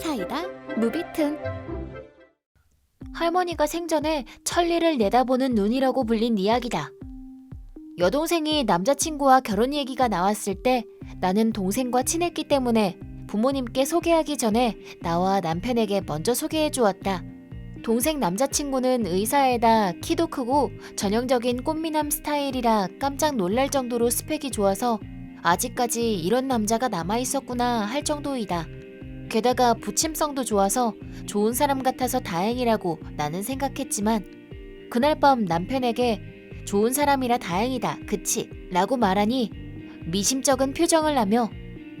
사이다 무비튼 할머니가 생전에 천리를 내다보는 눈이라고 불린 이야기다. 여동생이 남자친구와 결혼 얘기가 나왔을 때 나는 동생과 친했기 때문에 부모님께 소개하기 전에 나와 남편에게 먼저 소개해 주었다. 동생 남자친구는 의사에다 키도 크고 전형적인 꽃미남 스타일이라 깜짝 놀랄 정도로 스펙이 좋아서 아직까지 이런 남자가 남아 있었구나 할 정도이다. 게다가 부침성도 좋아서 좋은 사람 같아서 다행이라고 나는 생각했지만 그날 밤 남편에게 좋은 사람이라 다행이다. 그치? 라고 말하니 미심쩍은 표정을 하며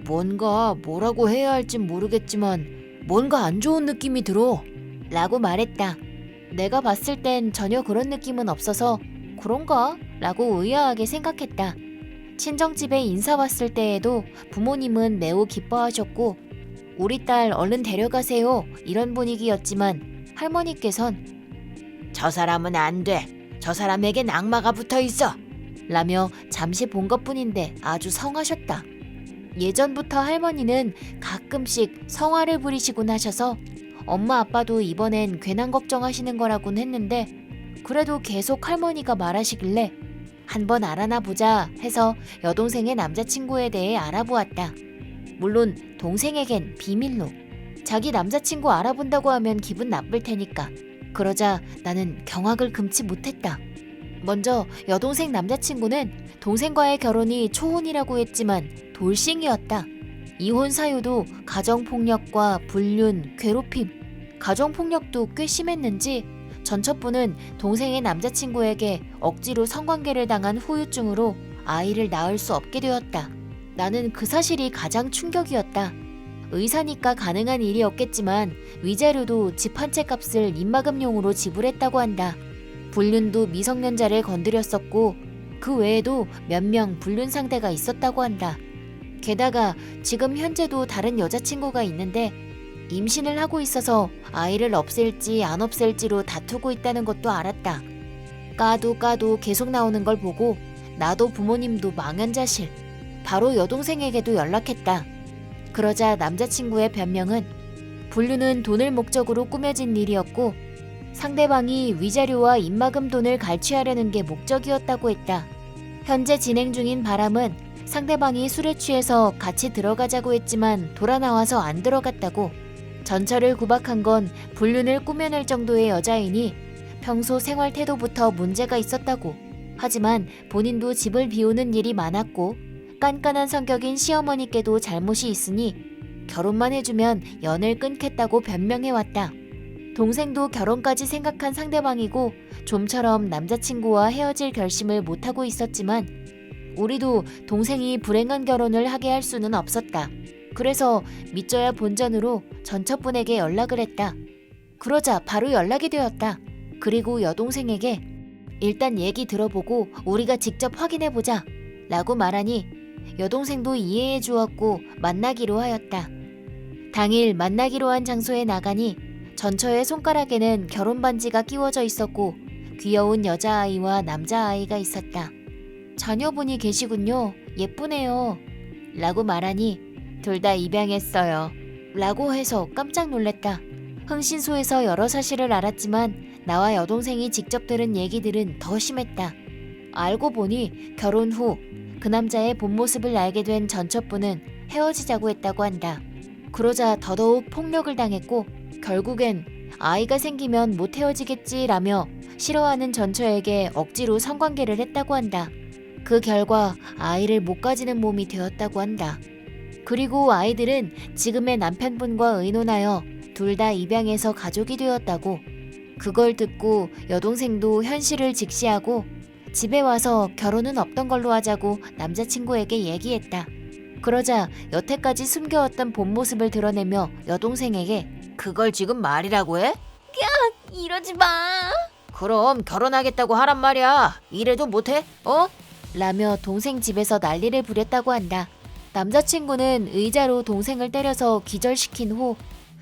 뭔가 뭐라고 해야 할진 모르겠지만 뭔가 안 좋은 느낌이 들어. 라고 말했다. 내가 봤을 땐 전혀 그런 느낌은 없어서 그런가? 라고 의아하게 생각했다. 친정집에 인사 왔을 때에도 부모님은 매우 기뻐하셨고 우리 딸 얼른 데려가세요. 이런 분위기였지만 할머니께선 저 사람은 안 돼. 저 사람에겐 악마가 붙어 있어. 라며 잠시 본 것뿐인데 아주 성하셨다. 예전부터 할머니는 가끔씩 성화를 부리시곤 하셔서 엄마 아빠도 이번엔 괜한 걱정하시는 거라곤 했는데 그래도 계속 할머니가 말하시길래 한번 알아나 보자 해서 여동생의 남자친구에 대해 알아보았다. 물론 동생에겐 비밀로 자기 남자친구 알아본다고 하면 기분 나쁠 테니까 그러자 나는 경악을 금치 못했다. 먼저 여동생 남자친구는 동생과의 결혼이 초혼이라고 했지만 돌싱이었다. 이혼 사유도 가정폭력과 불륜, 괴롭힘, 가정폭력도 꽤 심했는지 전첩부는 동생의 남자친구에게 억지로 성관계를 당한 후유증으로 아이를 낳을 수 없게 되었다. 나는 그 사실이 가장 충격이었다. 의사니까 가능한 일이었겠지만 위자료도 집 한 채 값을 입마금용으로 지불했다고 한다. 불륜도 미성년자를 건드렸었고 그 외에도 몇 명 불륜 상대가 있었다고 한다. 게다가 지금 현재도 다른 여자친구가 있는데 임신을 하고 있어서 아이를 없앨지 안 없앨지로 다투고 있다는 것도 알았다. 까도 까도 계속 나오는 걸 보고 나도 부모님도 망연자실. 바로 여동생에게도 연락했다. 그러자 남자친구의 변명은 불륜은 돈을 목적으로 꾸며진 일이었고 상대방이 위자료와 입마금 돈을 갈취하려는 게 목적이었다고 했다. 현재 진행 중인 바람은 상대방이 술에 취해서 같이 들어가자고 했지만 돌아 나와서 안 들어갔다고 전철을 구박한 건 불륜을 꾸며낼 정도의 여자이니 평소 생활 태도부터 문제가 있었다고 하지만 본인도 집을 비우는 일이 많았고 깐깐한 성격인 시어머니께도 잘못이 있으니 결혼만 해주면 연을 끊겠다고 변명해왔다. 동생도 결혼까지 생각한 상대방이고 좀처럼 남자친구와 헤어질 결심을 못하고 있었지만 우리도 동생이 불행한 결혼을 하게 할 수는 없었다. 그래서 믿져야 본전으로 전처분에게 연락을 했다. 그러자 바로 연락이 되었다. 그리고 여동생에게 일단 얘기 들어보고 우리가 직접 확인해보자 라고 말하니 여동생도 이해해 주었고 만나기로 하였다. 당일 만나기로 한 장소에 나가니 전처의 손가락에는 결혼 반지가 끼워져 있었고 귀여운 여자아이와 남자아이가 있었다. 자녀분이 계시군요. 예쁘네요. 라고 말하니 둘 다 입양했어요. 라고 해서 깜짝 놀랐다. 흥신소에서 여러 사실을 알았지만 나와 여동생이 직접 들은 얘기들은 더 심했다. 알고 보니 결혼 후 그 남자의 본 모습을 알게 된 전처부는 헤어지자고 했다고 한다. 그러자 더더욱 폭력을 당했고 결국엔 아이가 생기면 못 헤어지겠지라며 싫어하는 전처에게 억지로 성관계를 했다고 한다. 그 결과 아이를 못 가지는 몸이 되었다고 한다. 그리고 아이들은 지금의 남편분과 의논하여 둘 다 입양해서 가족이 되었다고. 그걸 듣고 여동생도 현실을 직시하고 집에 와서 결혼은 없던 걸로 하자고 남자친구에게 얘기했다. 그러자 여태까지 숨겨왔던 본 모습을 드러내며 여동생에게 그걸 지금 말이라고 해? 이러지 마 그럼 결혼하겠다고 하란 말이야. 이래도 못해? 어? 라며 동생 집에서 난리를 부렸다고 한다. 남자친구는 의자로 동생을 때려서 기절시킨 후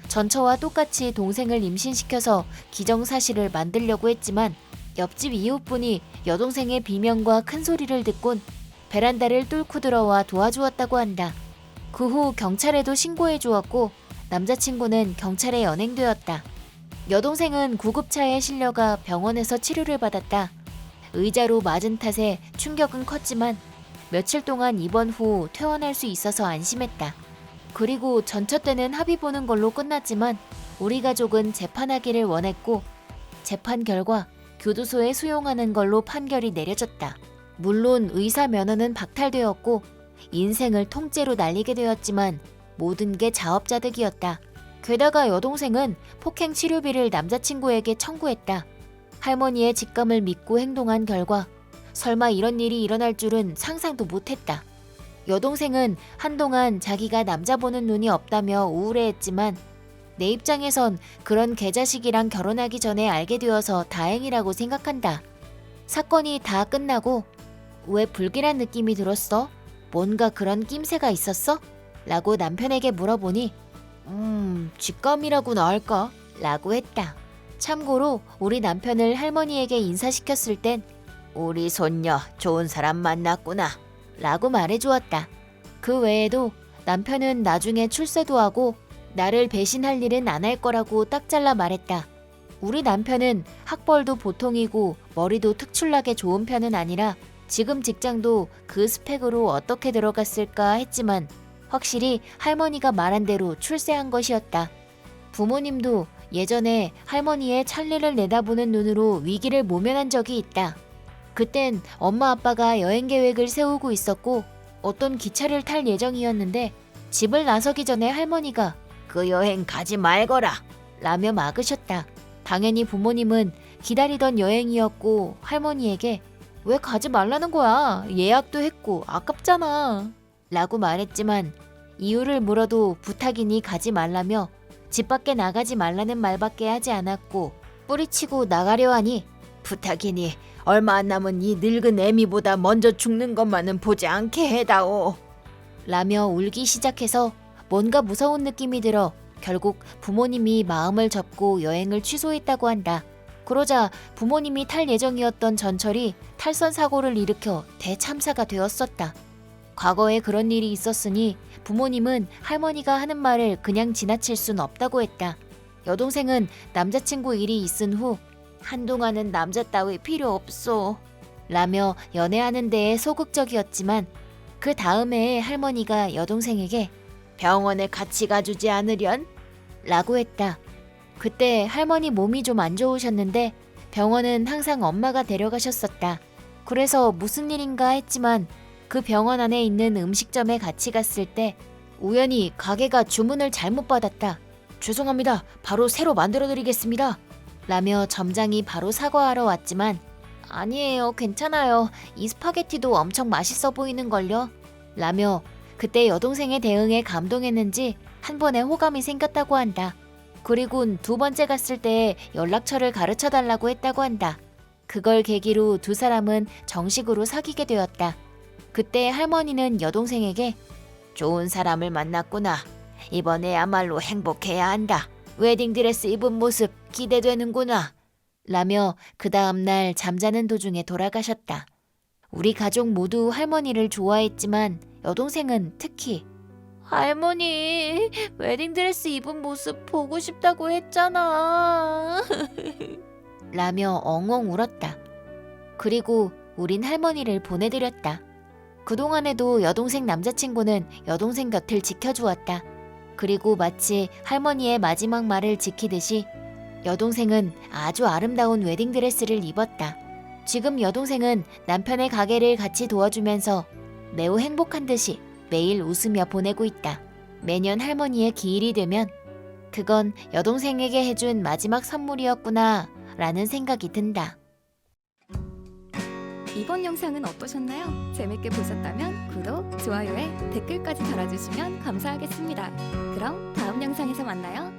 전처와 똑같이 동생을 임신시켜서 기정사실을 만들려고 했지만 옆집 이웃분이 여동생의 비명과 큰 소리를 듣곤 베란다를 뚫고 들어와 도와주었다고 한다. 그 후 경찰에도 신고해 주었고 남자친구는 경찰에 연행되었다. 여동생은 구급차에 실려가 병원에서 치료를 받았다. 의자로 맞은 탓에 충격은 컸지만 며칠 동안 입원 후 퇴원할 수 있어서 안심했다. 그리고 전처 때는 합의 보는 걸로 끝났지만 우리 가족은 재판하기를 원했고 재판 결과 교도소에 수용하는 걸로 판결이 내려졌다. 물론 의사 면허는 박탈되었고 인생을 통째로 날리게 되었지만 모든 게 자업자득이었다. 게다가 여동생은 폭행 치료비를 남자친구에게 청구했다. 할머니의 직감을 믿고 행동한 결과 설마 이런 일이 일어날 줄은 상상도 못했다. 여동생은 한동안 자기가 남자 보는 눈이 없다며 우울해했지만 내 입장에선 그런 개자식이랑 결혼하기 전에 알게 되어서 다행이라고 생각한다. 사건이 다 끝나고 왜 불길한 느낌이 들었어? 뭔가 그런 낌새가 있었어? 라고 남편에게 물어보니 음, 직감이라고나 할까? 라고 했다. 참고로 우리 남편을 할머니에게 인사시켰을 땐 우리 손녀 좋은 사람 만났구나 라고 말해주었다. 그 외에도 남편은 나중에 출세도 하고 나를 배신할 일은 안 할 거라고 딱 잘라 말했다. 우리 남편은 학벌도 보통이고 머리도 특출나게 좋은 편은 아니라 지금 직장도 그 스펙으로 어떻게 들어갔을까 했지만 확실히 할머니가 말한 대로 출세한 것이었다. 부모님도 예전에 할머니의 찰리를 내다보는 눈으로 위기를 모면한 적이 있다. 그땐 엄마 아빠가 여행 계획을 세우고 있었고 어떤 기차를 탈 예정이었는데 집을 나서기 전에 할머니가 그 여행 가지 말거라 라며 막으셨다. 당연히 부모님은 기다리던 여행이었고 할머니에게 왜 가지 말라는 거야? 예약도 했고 아깝잖아. 라고 말했지만 이유를 물어도 부탁이니 가지 말라며 집 밖에 나가지 말라는 말밖에 하지 않았고 뿌리치고 나가려 하니 부탁이니 얼마 안 남은 이 늙은 애미보다 먼저 죽는 것만은 보지 않게 해다오. 라며 울기 시작해서 뭔가 무서운 느낌이 들어 결국 부모님이 마음을 접고 여행을 취소했다고 한다. 그러자 부모님이 탈 예정이었던 전철이 탈선 사고를 일으켜 대참사가 되었었다. 과거에 그런 일이 있었으니 부모님은 할머니가 하는 말을 그냥 지나칠 순 없다고 했다. 여동생은 남자친구 일이 있은 후 한동안은 남자 따위 필요 없어 라며 연애하는 데에 소극적이었지만 그 다음에 할머니가 여동생에게 병원에 같이 가주지 않으련? 라고 했다. 그때 할머니 몸이 좀 안 좋으셨는데 병원은 항상 엄마가 데려가셨었다. 그래서 무슨 일인가 했지만 그 병원 안에 있는 음식점에 같이 갔을 때 우연히 가게가 주문을 잘못 받았다. 죄송합니다. 바로 새로 만들어 드리겠습니다. 라며 점장이 바로 사과하러 왔지만 아니에요. 괜찮아요. 이 스파게티도 엄청 맛있어 보이는걸요. 라며 그때 여동생의 대응에 감동했는지 한 번에 호감이 생겼다고 한다. 그리곤 두 번째 갔을 때 연락처를 가르쳐 달라고 했다고 한다. 그걸 계기로 두 사람은 정식으로 사귀게 되었다. 그때 할머니는 여동생에게 좋은 사람을 만났구나. 이번에야말로 행복해야 한다. 웨딩드레스 입은 모습 기대되는구나. 라며 그 다음날 잠자는 도중에 돌아가셨다. 우리 가족 모두 할머니를 좋아했지만 여동생은 특히 할머니 웨딩드레스 입은 모습 보고 싶다고 했잖아. 라며 엉엉 울었다. 그리고 우린 할머니를 보내드렸다. 그동안에도 여동생 남자친구는 여동생 곁을 지켜주었다. 그리고 마치 할머니의 마지막 말을 지키듯이 여동생은 아주 아름다운 웨딩드레스를 입었다. 지금 여동생은 남편의 가게를 같이 도와주면서 매우 행복한 듯이 매일 웃으며 보내고 있다. 매년 할머니의 기일이 되면 그건 여동생에게 해준 마지막 선물이었구나 라는 생각이 든다. 이번 영상은 어떠셨나요? 재밌게 보셨다면 구독, 좋아요에 댓글까지 달아주시면 감사하겠습니다. 그럼 다음 영상에서 만나요.